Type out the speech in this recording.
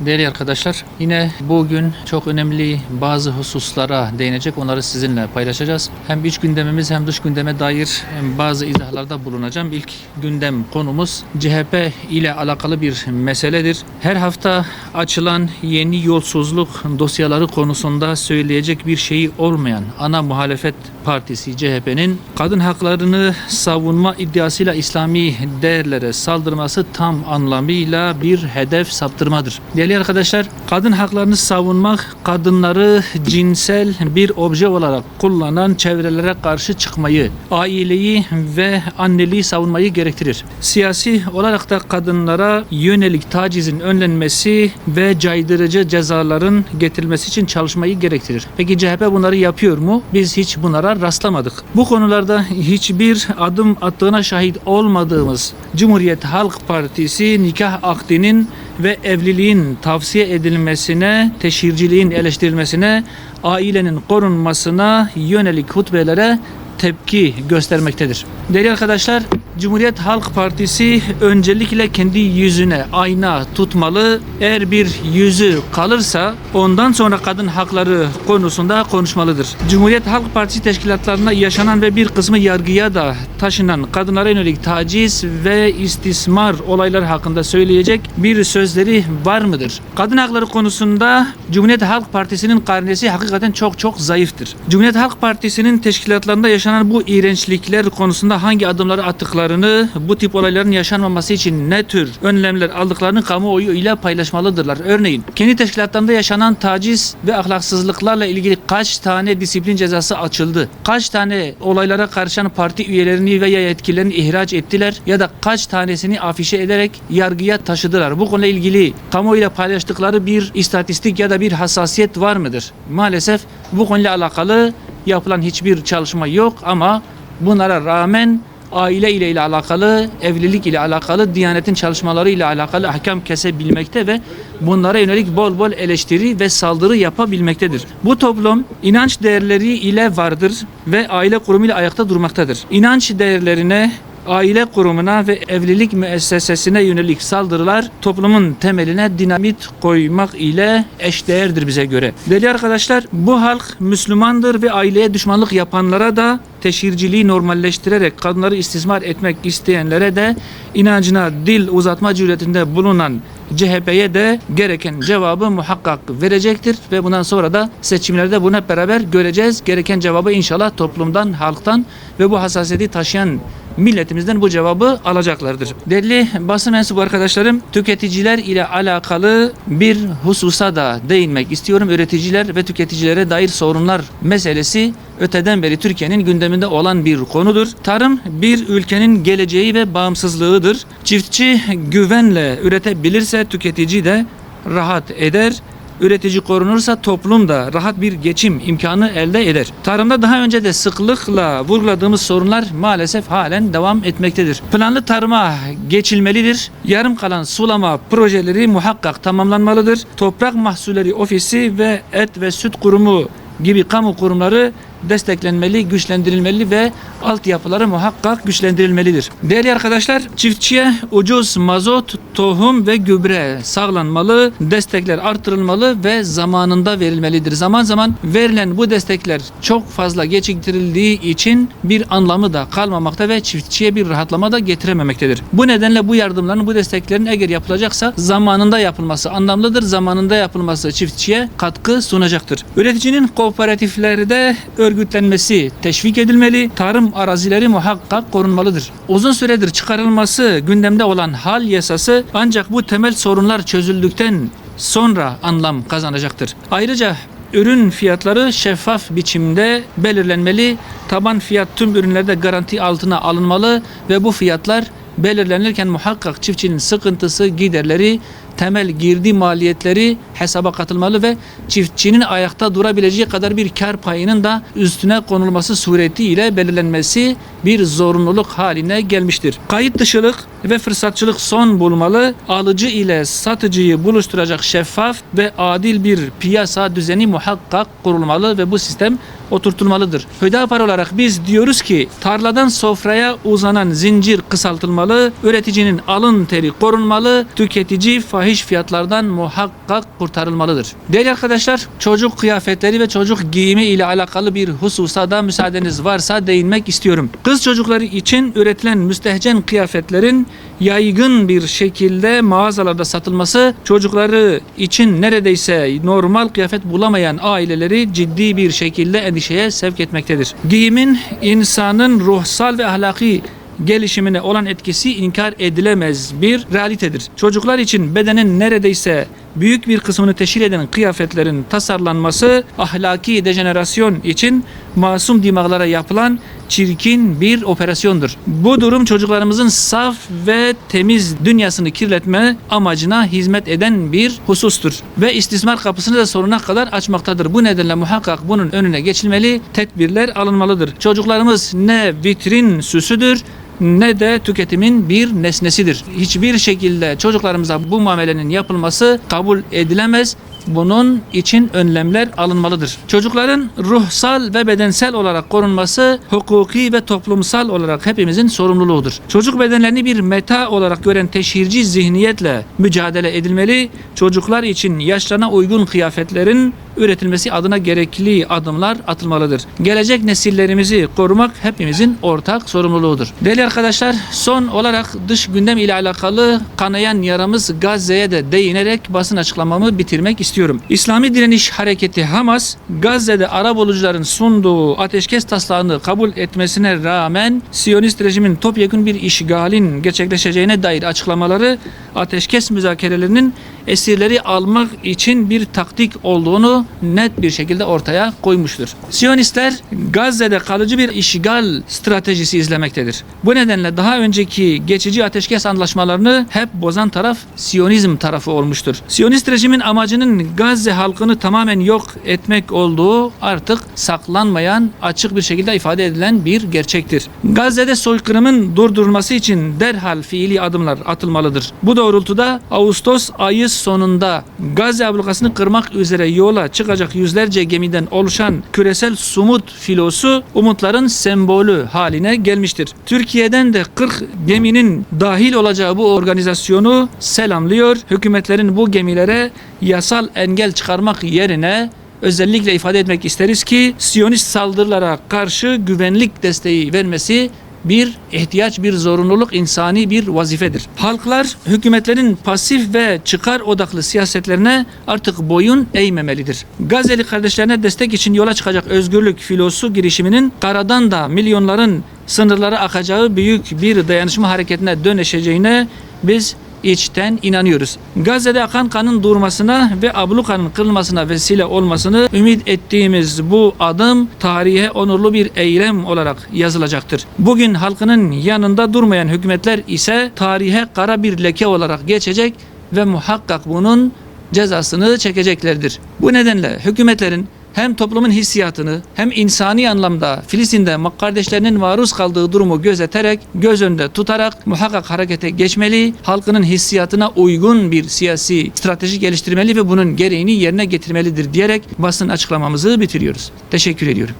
Değerli arkadaşlar, yine bugün çok önemli bazı hususlara değinecek. Onları sizinle paylaşacağız. Hem iç gündemimiz hem dış gündeme dair bazı izahlarda bulunacağım. İlk gündem konumuz CHP ile alakalı bir meseledir. Her hafta açılan yeni yolsuzluk dosyaları konusunda söyleyecek bir şeyi olmayan ana muhalefet partisi CHP'nin kadın haklarını savunma iddiasıyla İslami değerlere saldırması tam anlamıyla bir hedef saptırmadır. Değerli arkadaşlar, kadın haklarını savunmak, kadınları cinsel bir obje olarak kullanan çevrelere karşı çıkmayı, aileyi ve anneliği savunmayı gerektirir. Siyasi olarak da kadınlara yönelik tacizin önlenmesi ve caydırıcı cezaların getirilmesi için çalışmayı gerektirir. Peki CHP bunları yapıyor mu? Biz hiç bunlara rastlamadık. Bu konularda hiçbir adım attığına şahit olmadığımız Cumhuriyet Halk Partisi nikah akdinin ve evliliğin tavsiye edilmesine, teşhirciliğin eleştirilmesine, ailenin korunmasına yönelik hutbelere tepki göstermektedir. Değerli arkadaşlar, Cumhuriyet Halk Partisi öncelikle kendi yüzüne ayna tutmalı. Eğer bir yüzü kalırsa ondan sonra kadın hakları konusunda konuşmalıdır. Cumhuriyet Halk Partisi teşkilatlarında yaşanan ve bir kısmı yargıya da taşınan kadınlara yönelik taciz ve istismar olayları hakkında söyleyecek bir sözleri var mıdır? Kadın hakları konusunda Cumhuriyet Halk Partisi'nin karnesi hakikaten çok çok zayıftır. Cumhuriyet Halk Partisi'nin teşkilatlarında yaşanan bu iğrençlikler konusunda hangi adımları attıklarını, bu tip olayların yaşanmaması için ne tür önlemler aldıklarını kamuoyu ile paylaşmalıdırlar. Örneğin kendi teşkilatlarında yaşanan taciz ve ahlaksızlıklarla ilgili kaç tane disiplin cezası açıldı? Kaç tane olaylara karışan parti üyelerini veya yetkililerini ihraç ettiler ya da kaç tanesini afişe ederek yargıya taşıdılar? Bu konuyla ilgili kamuoyuyla paylaştıkları bir istatistik ya da bir hassasiyet var mıdır? Maalesef bu konuyla alakalı yapılan hiçbir çalışma yok ama bunlara rağmen aile ile ile alakalı, evlilik ile alakalı, diyanetin çalışmaları ile alakalı ahkam kesebilmekte ve bunlara yönelik bol bol eleştiri ve saldırı yapabilmektedir. Bu toplum inanç değerleri ile vardır ve aile kurumu ile ayakta durmaktadır. İnanç değerlerine aile kurumuna ve evlilik müessesesine yönelik saldırılar toplumun temeline dinamit koymak ile eşdeğerdir bize göre. Değerli arkadaşlar bu halk Müslümandır ve aileye düşmanlık yapanlara da teşhirciliği normalleştirerek kadınları istismar etmek isteyenlere de inancına dil uzatma cüretinde bulunan CHP'ye de gereken cevabı muhakkak verecektir ve bundan sonra da seçimlerde bunu hep beraber göreceğiz. Gereken cevabı inşallah toplumdan, halktan ve bu hassasiyeti taşıyan milletimizden bu cevabı alacaklardır. Değerli basın mensubu arkadaşlarım, tüketiciler ile alakalı bir hususa da değinmek istiyorum. Üreticiler ve tüketicilere dair sorunlar meselesi öteden beri Türkiye'nin gündeminde olan bir konudur. Tarım bir ülkenin geleceği ve bağımsızlığıdır. Çiftçi güvenle üretebilirse tüketici de rahat eder. Üretici korunursa toplum da rahat bir geçim imkanı elde eder. Tarımda daha önce de sıklıkla vurguladığımız sorunlar maalesef halen devam etmektedir. Planlı tarıma geçilmelidir. Yarım kalan sulama projeleri muhakkak tamamlanmalıdır. Toprak Mahsulleri Ofisi ve Et ve Süt Kurumu gibi kamu kurumları desteklenmeli, güçlendirilmeli ve altyapıları muhakkak güçlendirilmelidir. Değerli arkadaşlar, çiftçiye ucuz mazot, tohum ve gübre sağlanmalı, destekler artırılmalı ve zamanında verilmelidir. Zaman zaman verilen bu destekler çok fazla geciktirildiği için bir anlamı da kalmamakta ve çiftçiye bir rahatlama da getirememektedir. Bu nedenle bu yardımların, bu desteklerin eğer yapılacaksa zamanında yapılması anlamlıdır. Zamanında yapılması çiftçiye katkı sunacaktır. Üreticinin kooperatiflerde örgütlenmesi teşvik edilmeli. Tarım arazileri muhakkak korunmalıdır. Uzun süredir çıkarılması gündemde olan hal yasası ancak bu temel sorunlar çözüldükten sonra anlam kazanacaktır. Ayrıca ürün fiyatları şeffaf biçimde belirlenmeli. Taban fiyat tüm ürünlerde garanti altına alınmalı ve bu fiyatlar belirlenirken muhakkak çiftçinin sıkıntısı, giderleri, temel girdi maliyetleri hesaba katılmalı ve çiftçinin ayakta durabileceği kadar bir kar payının da üstüne konulması suretiyle belirlenmesi bir zorunluluk haline gelmiştir. Kayıt dışılık ve fırsatçılık son bulmalı. Alıcı ile satıcıyı buluşturacak şeffaf ve adil bir piyasa düzeni muhakkak kurulmalı ve bu sistem oturtulmalıdır. Hüdapar olarak biz diyoruz ki tarladan sofraya uzanan zincir kısaltılmalı, üreticinin alın teri korunmalı, tüketici fahiş fiyatlardan muhakkak kurtarılmalıdır. Değerli arkadaşlar, çocuk kıyafetleri ve çocuk giyimi ile alakalı bir hususa da müsaadeniz varsa değinmek istiyorum. Kız çocukları için üretilen müstehcen kıyafetlerin yaygın bir şekilde mağazalarda satılması çocukları için neredeyse normal kıyafet bulamayan aileleri ciddi bir şekilde endişeye sevk etmektedir. Giyimin insanın ruhsal ve ahlaki gelişimine olan etkisi inkar edilemez bir realitedir. Çocuklar için bedenin neredeyse büyük bir kısmını teşkil eden kıyafetlerin tasarlanması ahlaki dejenerasyon için masum dimağlara yapılan çirkin bir operasyondur. Bu durum çocuklarımızın saf ve temiz dünyasını kirletme amacına hizmet eden bir husustur. Ve istismar kapısını da sonuna kadar açmaktadır. Bu nedenle muhakkak bunun önüne geçilmeli, tedbirler alınmalıdır. Çocuklarımız ne vitrin süsüdür, ne de tüketimin bir nesnesidir. Hiçbir şekilde çocuklarımıza bu muamelenin yapılması kabul edilemez. Bunun için önlemler alınmalıdır. Çocukların ruhsal ve bedensel olarak korunması hukuki ve toplumsal olarak hepimizin sorumluluğudur. Çocuk bedenlerini bir meta olarak gören teşhirci zihniyetle mücadele edilmeli. Çocuklar için yaşlarına uygun kıyafetlerin üretilmesi adına gerekli adımlar atılmalıdır. Gelecek nesillerimizi korumak hepimizin ortak sorumluluğudur. Değerli arkadaşlar son olarak dış gündem ile alakalı kanayan yaramız Gazze'ye de değinerek basın açıklamamı bitirmek istiyorum. İslami Direniş Hareketi Hamas Gazze'de Arabulucuların sunduğu ateşkes taslağını kabul etmesine rağmen Siyonist rejimin topyekun bir işgalin gerçekleşeceğine dair açıklamaları ateşkes müzakerelerinin esirleri almak için bir taktik olduğunu net bir şekilde ortaya koymuştur. Siyonistler Gazze'de kalıcı bir işgal stratejisi izlemektedir. Bu nedenle daha önceki geçici ateşkes anlaşmalarını hep bozan taraf Siyonizm tarafı olmuştur. Siyonist rejimin amacının Gazze halkını tamamen yok etmek olduğu artık saklanmayan, açık bir şekilde ifade edilen bir gerçektir. Gazze'de soykırımın durdurulması için derhal fiili adımlar atılmalıdır. Bu doğrultuda Ağustos ayı sonunda Gazze ablukasını kırmak üzere yola çıkacak yüzlerce gemiden oluşan küresel sumut filosu umutların sembolü haline gelmiştir. Türkiye'den de 40 geminin dahil olacağı bu organizasyonu selamlıyor. Hükümetlerin bu gemilere yasal engel çıkarmak yerine özellikle ifade etmek isteriz ki Siyonist saldırılara karşı güvenlik desteği vermesi bir ihtiyaç, bir zorunluluk, insani bir vazifedir. Halklar hükümetlerin pasif ve çıkar odaklı siyasetlerine artık boyun eğmemelidir. Gazze'li kardeşlerine destek için yola çıkacak özgürlük filosu girişiminin karadan da milyonların sınırlara akacağı büyük bir dayanışma hareketine dönüşeceğine biz içten inanıyoruz. Gazze'de akan kanın durmasına ve ablukanın kırılmasına vesile olmasını ümit ettiğimiz bu adım tarihe onurlu bir eylem olarak yazılacaktır. Bugün halkının yanında durmayan hükümetler ise tarihe kara bir leke olarak geçecek ve muhakkak bunun cezasını çekeceklerdir. Bu nedenle hükümetlerin hem toplumun hissiyatını hem insani anlamda Filistin'de kardeşlerinin maruz kaldığı durumu gözeterek, göz önünde tutarak muhakkak harekete geçmeli, halkının hissiyatına uygun bir siyasi strateji geliştirmeli ve bunun gereğini yerine getirmelidir diyerek basın açıklamamızı bitiriyoruz. Teşekkür ediyorum.